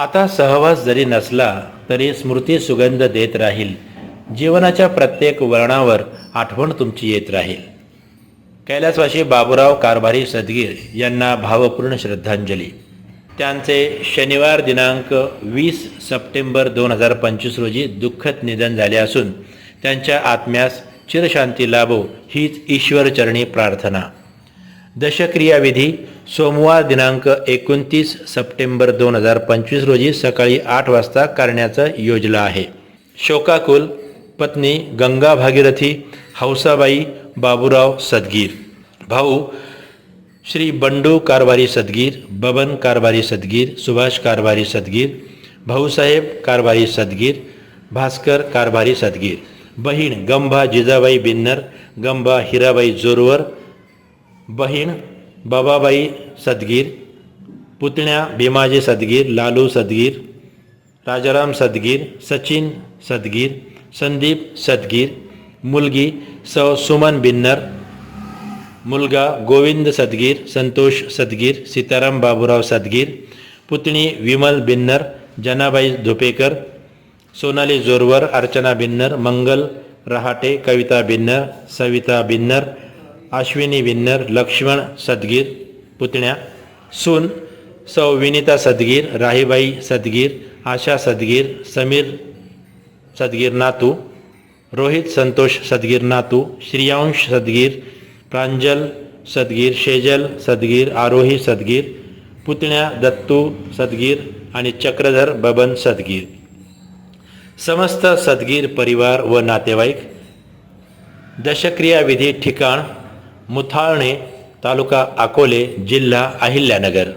आता सहवास जरी नसला तरी स्मृती सुगंध देत राहील. जीवनाच्या प्रत्येक वळणावर आठवण तुमची येत राहील. कैलासवाशी बाबूराव कारभारी सदगीर यांना भावपूर्ण श्रद्धांजली. त्यांचे शनिवार दिनांक वीस सप्टेंबर दोन हजार पंचवीस रोजी दुःखद निधन झाले असून त्यांच्या आत्म्यास चिरशांती लाभो हीच ईश्वरचरणी प्रार्थना. दशक्रियाविधी सोमवार दिनांक एकोणतीस सप्टेंबर दोन हजार पंचवीस रोजी सकाळी आठ वाजता करण्याचं योजलं आहे. शोकाकुल पत्नी गंगा भागीरथी हौसाबाई बाबूराव सदगीर भाऊ श्री बंडू कारभारी सदगीर बबन कारभारी सदगीर सुभाष कारभारी सदगीर भाऊसाहेब कारभारी सदगीर भास्कर कारभारी सदगीर बहीण गंभा जिजाबाई बिन्नर गंभा हिराबाई जोरवर बहीण बाबाबाई सदगीर, पुतण्या भीमाजी सदगीर, लालू सदगीर, राजाराम सदगीर, सचिन सदगीर, संदीप सदगीर, मुलगी सौ सुमन बिन्नर, मुलगा गोविंद सदगीर, संतोष सदगीर, सीताराम बाबूराव सदगीर, पुतणी विमल बिन्नर, जनाबाई धुपेकर, सोनाली जोरवर, अर्चना बिन्नर, मंगल रहाटे, कविता बिन्नर, सविता बिन्नर अश्विनी विन्नर लक्ष्मण सदगीर पुतण्या सून सौ विनिता सदगीर राहीबाई सदगीर आशा सदगीर समीर सदगीर नातू रोहित संतोष सदगीर नातू श्रियांश सदगीर प्रांजल सदगीर शेजल सदगीर आरोही सदगीर पुतण्या दत्तू सदगीर आणि चक्रधर बबन सदगीर. समस्त सदगीर परिवार व नातेवाईक दशक्रिया विधी ठिकाण मुथाळणे तालुका अकोले जिल्हा अहिल्यानगर.